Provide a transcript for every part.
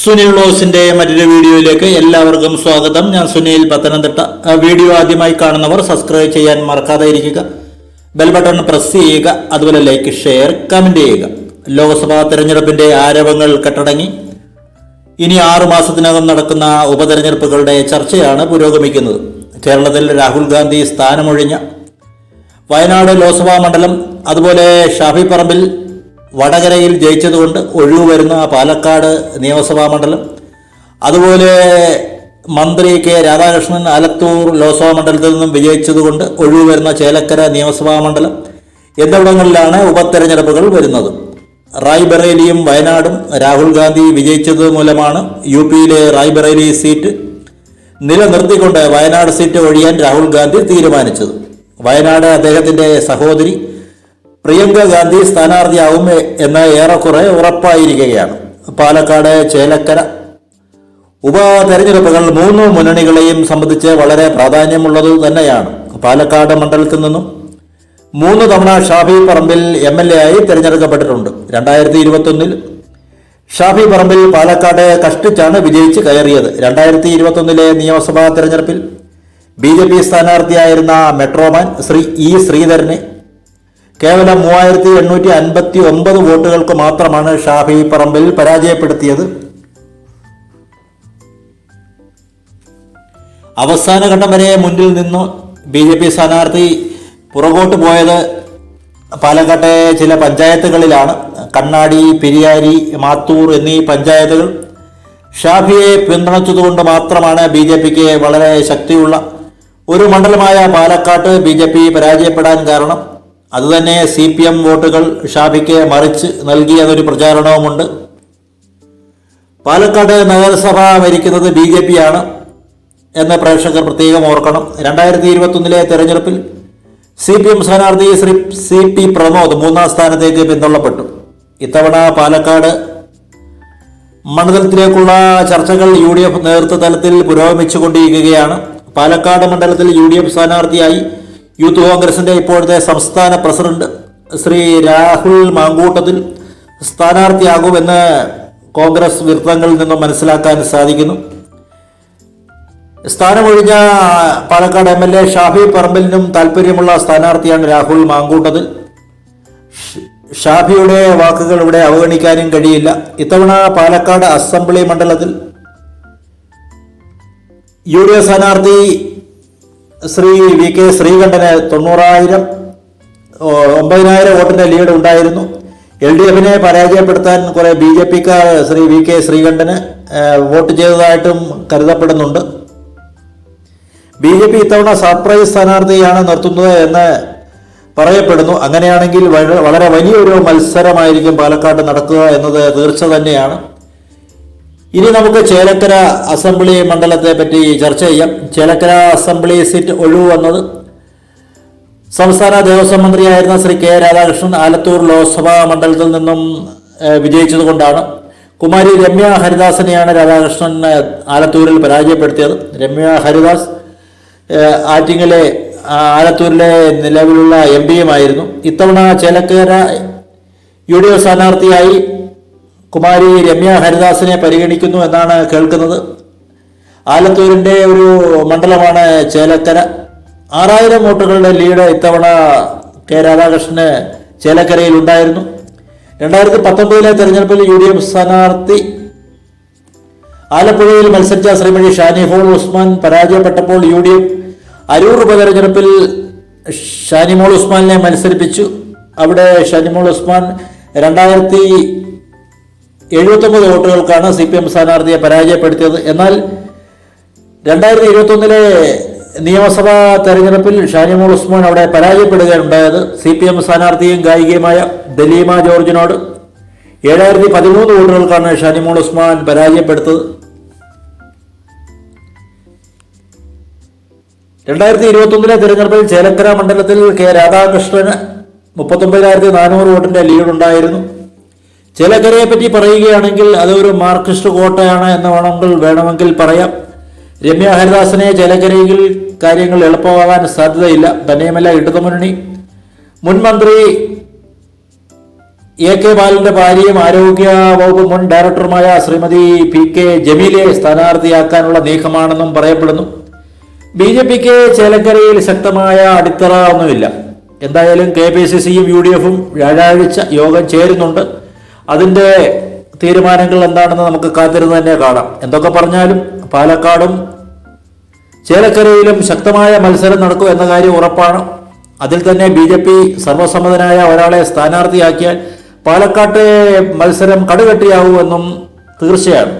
സുനിൽ ബ്ലോസിന്റെ മറ്റൊരു വീഡിയോയിലേക്ക് എല്ലാവർക്കും സ്വാഗതം. ഞാൻ സുനിൽ പത്തനംതിട്ട. വീഡിയോ ആദ്യമായി കാണുന്നവർ സബ്സ്ക്രൈബ് ചെയ്യാൻ മറക്കാതെ ഇരിക്കുക ബെൽ ബട്ടൺ പ്രസ് ചെയ്യുക. അതുപോലെ ലൈക്ക് ഷെയർ കമന്റ് ചെയ്യുക. ലോക്സഭാ തെരഞ്ഞെടുപ്പിന്റെ ആരവങ്ങൾ കെട്ടടങ്ങി. ഇനി ആറു മാസത്തിനകം നടക്കുന്ന ഉപതെരഞ്ഞെടുപ്പുകളുടെ ചർച്ചയാണ് പുരോഗമിക്കുന്നത്. കേരളത്തിൽ രാഹുൽ ഗാന്ധി സ്ഥാനമൊഴിഞ്ഞ. വയനാട് ലോക്സഭാ മണ്ഡലം അതുപോലെ ഷാഫി പറമ്പിൽ വടകരയിൽ ജയിച്ചതുകൊണ്ട് ഒഴിവ് വരുന്ന പാലക്കാട് നിയമസഭാ മണ്ഡലം അതുപോലെ മന്ത്രി കെ രാധാകൃഷ്ണൻ ആലത്തൂർ ലോക്സഭാ മണ്ഡലത്തിൽ നിന്നും വിജയിച്ചതുകൊണ്ട് ഒഴിവ് വരുന്ന ചേലക്കര നിയമസഭാ മണ്ഡലം എന്നിവിടങ്ങളിലാണ് ഉപതെരഞ്ഞെടുപ്പുകൾ വരുന്നത്. റായ്ബറേലിയും വയനാടും രാഹുൽ ഗാന്ധി വിജയിച്ചത് മൂലമാണ് യു പിയിലെ റായ്ബറേലി സീറ്റ് നിലനിർത്തിക്കൊണ്ട് വയനാട് സീറ്റ് ഒഴിയാൻ രാഹുൽ ഗാന്ധി തീരുമാനിച്ചത്. വയനാട് അദ്ദേഹത്തിന്റെ സഹോദരി പ്രിയങ്ക ഗാന്ധി സ്ഥാനാർത്ഥിയാവും എന്ന് ഏറെക്കുറെ ഉറപ്പായിരിക്കുകയാണ്. പാലക്കാട് ചേലക്കര. ഉപതെരഞ്ഞെടുപ്പുകൾ മൂന്ന് മുന്നണികളെയും സംബന്ധിച്ച് വളരെ പ്രാധാന്യമുള്ളത് തന്നെയാണ്. പാലക്കാട് മണ്ഡലത്തിൽ നിന്നും മൂന്ന് തവണ Shafi Parambil M L A ആയി തിരഞ്ഞെടുക്കപ്പെട്ടിട്ടുണ്ട്. രണ്ടായിരത്തി ഇരുപത്തൊന്നിൽ ഷാഫി പറമ്പിൽ പാലക്കാട് കഷ്ടിച്ചാണ് വിജയിച്ച് കയറിയത്. രണ്ടായിരത്തി ഇരുപത്തൊന്നിലെ നിയമസഭാ തെരഞ്ഞെടുപ്പിൽ ബി ജെ പി സ്ഥാനാർത്ഥിയായിരുന്ന മെട്രോമാൻ ശ്രീ ഇ ശ്രീധരനെ കേവലം മൂവായിരത്തി എണ്ണൂറ്റി അൻപത്തി ഒമ്പത് വോട്ടുകൾക്ക് മാത്രമാണ് ഷാഫി പറമ്പിൽ പരാജയപ്പെടുത്തിയത്. അവസാന ഘട്ടം വരെ മുന്നിൽ നിന്നു ബി ജെ പി സ്ഥാനാർത്ഥി പുറകോട്ട് പോയത് പാലക്കാട്ടെ ചില പഞ്ചായത്തുകളിലാണ്. കണ്ണാടി പെരിയാരി മാത്തൂർ എന്നീ പഞ്ചായത്തുകൾ. ഷാഫിയെ പിന്തുണച്ചതുകൊണ്ട് മാത്രമാണ് ബി ജെ പിക്ക് വളരെ ശക്തിയുള്ള ഒരു മണ്ഡലമായ പാലക്കാട്ട് ബി ജെ പി പരാജയപ്പെടാൻ കാരണം. അതുതന്നെ സി പി എം വോട്ടുകൾ ഷാഫിക്ക് മറിച്ച് നൽകിയെന്നൊരു പ്രചാരണവുമുണ്ട്. പാലക്കാട് നഗരസഭ ഭരിക്കുന്നത് ബി ജെ പി ആണ് എന്ന പ്രേക്ഷകർ പ്രത്യേകം ഓർക്കണം. രണ്ടായിരത്തി ഇരുപത്തൊന്നിലെ തെരഞ്ഞെടുപ്പിൽ സി പി എം സ്ഥാനാർത്ഥി ശ്രീ സി പി പ്രമോദ് മൂന്നാം സ്ഥാനത്തേക്ക് പിന്തള്ളപ്പെട്ടു. ഇത്തവണ പാലക്കാട് മണ്ഡലത്തിലേക്കുള്ള ചർച്ചകൾ യു ഡി എഫ് നേതൃത്വ തലത്തിൽ പുരോഗമിച്ചുകൊണ്ടിരിക്കുകയാണ്. പാലക്കാട് മണ്ഡലത്തിൽ യു ഡി എഫ് സ്ഥാനാർത്ഥിയായി യൂത്ത് കോൺഗ്രസിന്റെ ഇപ്പോഴത്തെ സംസ്ഥാന പ്രസിഡന്റ് ശ്രീ രാഹുൽ മാങ്കൂട്ടത്തിൽ സ്ഥാനാർത്ഥിയാകുമെന്ന് കോൺഗ്രസ് വൃത്തങ്ങളിൽ നിന്നും മനസ്സിലാക്കാൻ സാധിക്കുന്നു. സ്ഥാനമൊഴിഞ്ഞ Palakkad M L A Shafi പറമ്പലിനും താല്പര്യമുള്ള സ്ഥാനാർത്ഥിയാണ് രാഹുൽ മാങ്കൂട്ടത്തിൽ. ഷാഫിയുടെ വാക്കുകൾ ഇവിടെ അവഗണിക്കാനും കഴിയില്ല. ഇത്തവണ പാലക്കാട് അസംബ്ലി മണ്ഡലത്തിൽ യു ഡി എഫ് സ്ഥാനാർത്ഥി ശ്രീ വി കെ ശ്രീകണ്ഠന് തൊണ്ണൂറായിരം ഒമ്പതിനായിരം വോട്ടിന്റെ ലീഡ് ഉണ്ടായിരുന്നു. എൽ ഡി എഫിനെ പരാജയപ്പെടുത്താൻ കുറെ ബി ജെ പിക്കാർ ശ്രീ വി കെ ശ്രീകണ്ഠന് വോട്ട് ചെയ്തതായിട്ടും കരുതപ്പെടുന്നുണ്ട്. ബി ജെ പി ഇത്തവണ സർപ്രൈസ് സ്ഥാനാർത്ഥിയാണ് നിർത്തുന്നത് എന്ന് പറയപ്പെടുന്നു. അങ്ങനെയാണെങ്കിൽ വള- വളരെ വലിയൊരു മത്സരമായിരിക്കും പാലക്കാട് നടക്കുക എന്നത് തീർച്ച തന്നെയാണ്. ഇനി നമുക്ക് ചേലക്കര അസംബ്ലി മണ്ഡലത്തെ പറ്റി ചർച്ച ചെയ്യാം. ചേലക്കര അസംബ്ലി സീറ്റ് ഒഴിവ് വന്നത് സംസ്ഥാന ദേവസ്വം മന്ത്രിയായിരുന്ന ശ്രീ കെ രാധാകൃഷ്ണൻ ആലത്തൂർ ലോക്സഭാ മണ്ഡലത്തിൽ നിന്നും വിജയിച്ചതുകൊണ്ടാണ് കുമാരി രമ്യ ഹരിദാസിനെയാണ് രാധാകൃഷ്ണൻ ആലത്തൂരിൽ പരാജയപ്പെടുത്തിയത്. രമ്യ ഹരിദാസ് ആറ്റിങ്ങലെ ആലത്തൂരിലെ നിലവിലുള്ള എം പിയുമായിരുന്നു ഇത്തവണ ചേലക്കര യു ഡി എഫ് സ്ഥാനാർത്ഥിയായി കുമാരി രമ്യ ഹരിദാസിനെ പരിഗണിക്കുന്നു എന്നാണ് കേൾക്കുന്നത്. ആലത്തൂരിന്റെ ഒരു മണ്ഡലമാണ് ചേലക്കര. ആറായിരം വോട്ടുകളുടെ ലീഡ് ഇത്തവണ കെ രാധാകൃഷ്ണന് ചേലക്കരയിൽ ഉണ്ടായിരുന്നു. രണ്ടായിരത്തി പത്തൊമ്പതിലെ തെരഞ്ഞെടുപ്പിൽ യു ഡി എഫ് സ്ഥാനാർത്ഥി ആലപ്പുഴയിൽ മത്സരിച്ച ശ്രീമതി ഷാനിഫോൾ ഉസ്മാൻ പരാജയപ്പെട്ടപ്പോൾ യു ഡി എഫ് അരൂർ ഉപതെരഞ്ഞെടുപ്പിൽ ഷാനിമോൾ ഉസ്മാനിനെ മത്സരിപ്പിച്ചു. അവിടെ ഷാനിമോൾ ഉസ്മാൻ രണ്ടായിരത്തി എഴുപത്തൊമ്പത് വോട്ടുകൾക്കാണ് സി പി എം സ്ഥാനാർത്ഥിയെ പരാജയപ്പെടുത്തിയത്. എന്നാൽ രണ്ടായിരത്തി ഇരുപത്തൊന്നിലെ നിയമസഭാ തെരഞ്ഞെടുപ്പിൽ ഷാനിമോൾ ഉസ്മാൻ അവിടെ പരാജയപ്പെടുകയുണ്ടായത് സി പി എം സ്ഥാനാർത്ഥിയും ഗായികയുമായ ദലീമ ജോർജിനോട്. ഏഴായിരത്തി പതിമൂന്ന് വോട്ടുകൾക്കാണ് ഷാനിമോൾ ഉസ്മാൻ പരാജയപ്പെടുത്തത്. രണ്ടായിരത്തി ഇരുപത്തൊന്നിലെ തെരഞ്ഞെടുപ്പിൽ ചേലക്കര മണ്ഡലത്തിൽ കെ രാധാകൃഷ്ണന് മുപ്പത്തൊമ്പതിനായിരത്തി നാനൂറ് വോട്ടിന്റെ ലീഡ് ഉണ്ടായിരുന്നു ചേലക്കരയെ പറ്റി പറയുകയാണെങ്കിൽ അതൊരു മാർക്സിസ്റ്റ് കോട്ടയാണ് എന്ന് വേണമെങ്കിൽ വേണമെങ്കിൽ പറയാം. രമ്യ ഹരിദാസിനെ ചേലക്കരയിൽ കാര്യങ്ങൾ എളുപ്പമാകാൻ സാധ്യതയില്ല. തന്നെയുമല്ല ഇടതുമുന്നണി മുൻമന്ത്രി എ കെ ബാലന്റെ ഭാര്യയും ആരോഗ്യ വകുപ്പ് മുൻ ഡയറക്ടറുമായ ശ്രീമതി പി കെ ജമീലെ സ്ഥാനാർത്ഥിയാക്കാനുള്ള നീക്കമാണെന്നും പറയപ്പെടുന്നു. ബി ജെ പിക്ക് ചേലക്കരയിൽ ശക്തമായ അടിത്തറ ഒന്നുമില്ല. എന്തായാലും കെ പി സി സിയും യു ഡി എഫും വ്യാഴാഴ്ച യോഗം ചേരുന്നുണ്ട്. അതിന്റെ തീരുമാനങ്ങൾ എന്താണെന്ന് നമുക്ക് കാത്തിരുന്ന് തന്നെ കാണാം. എന്തൊക്കെ പറഞ്ഞാലും പാലക്കാടും ചേലക്കരയിലും ശക്തമായ മത്സരം നടക്കും എന്ന കാര്യം ഉറപ്പാണ്. അതിൽ തന്നെ ബി ജെ പി സർവസമ്മതനായ ഒരാളെ സ്ഥാനാർത്ഥിയാക്കിയാൽ പാലക്കാട്ടെ മത്സരം കടുകട്ടിയാവുമെന്നും തീർച്ചയാണ്.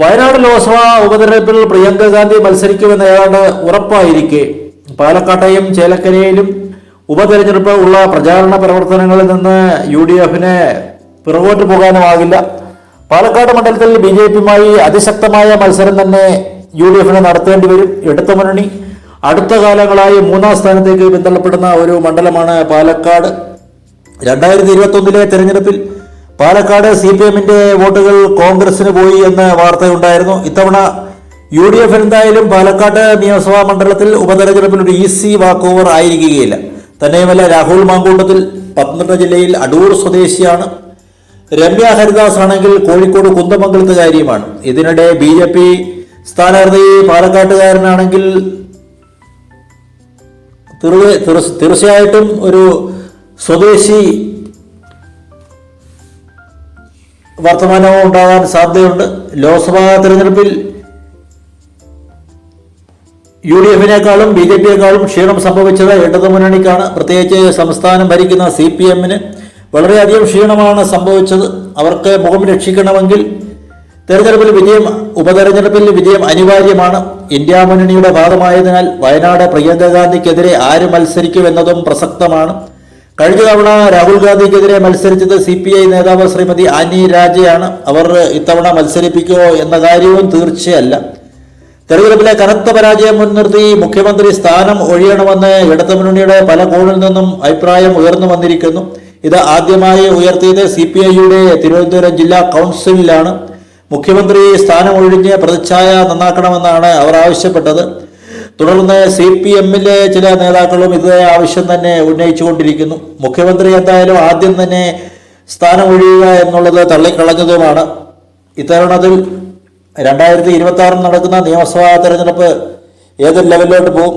വയനാട് ലോക്സഭാ ഉപതെരഞ്ഞെടുപ്പിൽ പ്രിയങ്ക ഗാന്ധി മത്സരിക്കുമെന്ന് ഏതാണ്ട് ഉറപ്പായിരിക്കെ. പാലക്കാട്ടെയും ചേലക്കരയിലും ഉപതെരഞ്ഞെടുപ്പ് ഉള്ള പ്രചാരണ പ്രവർത്തനങ്ങളിൽ നിന്ന് യു ഡി എഫിന് പിറകോട്ട് പോകാനുമാകില്ല പാലക്കാട് മണ്ഡലത്തിൽ ബി ജെ പിയുമായി അതിശക്തമായ മത്സരം തന്നെ യു ഡി എഫിന് നടത്തേണ്ടി വരും. ഇടതു മുന്നണി. അടുത്ത കാലങ്ങളായി മൂന്നാം സ്ഥാനത്തേക്ക് പിന്തള്ളപ്പെടുന്ന ഒരു മണ്ഡലമാണ് പാലക്കാട്. രണ്ടായിരത്തി ഇരുപത്തി ഒന്നിലെ തെരഞ്ഞെടുപ്പിൽ പാലക്കാട് സി പി എമ്മിന്റെ വോട്ടുകൾ കോൺഗ്രസിന് പോയി എന്ന വാർത്തയുണ്ടായിരുന്നു. ഇത്തവണ യു ഡി എഫ് എന്തായാലും പാലക്കാട് നിയമസഭാ മണ്ഡലത്തിൽ ഉപതെരഞ്ഞെടുപ്പിൽ ഒരു ഈസി വാക്ക് ഓവർ ആയിരിക്കുകയില്ല. തന്നെയുമല്ല രാഹുൽ മാങ്കൂട്ടത്തിൽ പത്തനംതിട്ട ജില്ലയിൽ അടൂർ സ്വദേശിയാണ്. രമ്യ ഹരിദാസ് ആണെങ്കിൽ കോഴിക്കോട് കുന്തമംഗലത്തുകാരിയുമാണ് ഇതിനിടെ ബി ജെ പി സ്ഥാനാർത്ഥി പാലക്കാട്ടുകാരനാണെങ്കിൽ തീർ- തീർ- തീർച്ചയായിട്ടും ഒരു സ്വദേശി വർത്തമാനവും ഉണ്ടാകാൻ സാധ്യതയുണ്ട്. ലോക്സഭാ തെരഞ്ഞെടുപ്പിൽ യു ഡി എഫിനേക്കാളും ബി ജെ പിയേക്കാളും ക്ഷീണം സംഭവിച്ചത് ഇടതു മുന്നണിക്കാണ്. പ്രത്യേകിച്ച് സംസ്ഥാനം ഭരിക്കുന്ന സി പി എമ്മിന് വളരെയധികം ക്ഷീണമാണ് സംഭവിച്ചത്. അവർക്ക് മുഖം രക്ഷിക്കണമെങ്കിൽ തെരഞ്ഞെടുപ്പിൽ വിജയം ഉപതെരഞ്ഞെടുപ്പിൽ വിജയം അനിവാര്യമാണ്. ഇന്ത്യ മുന്നണിയുടെ ഭാഗമായതിനാൽ വയനാട് പ്രിയങ്ക ഗാന്ധിക്കെതിരെ ആര് മത്സരിക്കുമെന്നതും പ്രസക്തമാണ്. കഴിഞ്ഞ തവണ രാഹുൽ ഗാന്ധിക്കെതിരെ മത്സരിച്ചത് സി പി ഐ നേതാവ് ശ്രീമതി ആനി രാജയാണ്. അവർ ഇത്തവണ മത്സരിപ്പിക്കുമോ എന്ന കാര്യവും തീർച്ചയല്ല. തെരഞ്ഞെടുപ്പിലെ കനത്ത പരാജയം മുൻനിർത്തി മുഖ്യമന്ത്രി സ്ഥാനം ഒഴിയണമെന്ന് ഇടതുമുന്നണിയുടെ പല കോണിൽ നിന്നും അഭിപ്രായം ഉയർന്നു വന്നിരിക്കുന്നു. ഇത് ആദ്യമായി ഉയർത്തിയത് സി പി ഐയുടെ തിരുവനന്തപുരം ജില്ലാ കൗൺസിലിലാണ്. മുഖ്യമന്ത്രി സ്ഥാനം ഒഴിഞ്ഞ് പ്രതിച്ഛായ നന്നാക്കണമെന്നാണ് അവർ ആവശ്യപ്പെട്ടത്. തുടർന്ന് സി പി എമ്മിലെ ചില നേതാക്കളും ഇതേ ആവശ്യം തന്നെ ഉന്നയിച്ചുകൊണ്ടിരിക്കുന്നു. മുഖ്യമന്ത്രി എന്തായാലും ആദ്യം തന്നെ സ്ഥാനം ഒഴിയുക എന്നുള്ളത് തള്ളിക്കളഞ്ഞതുമാണ്. ഇത്തരണത്തിൽ രണ്ടായിരത്തി ഇരുപത്തി ആറിൽ നടക്കുന്ന നിയമസഭാ തെരഞ്ഞെടുപ്പ് ഏത് ലെവലിലോട്ട് പോകും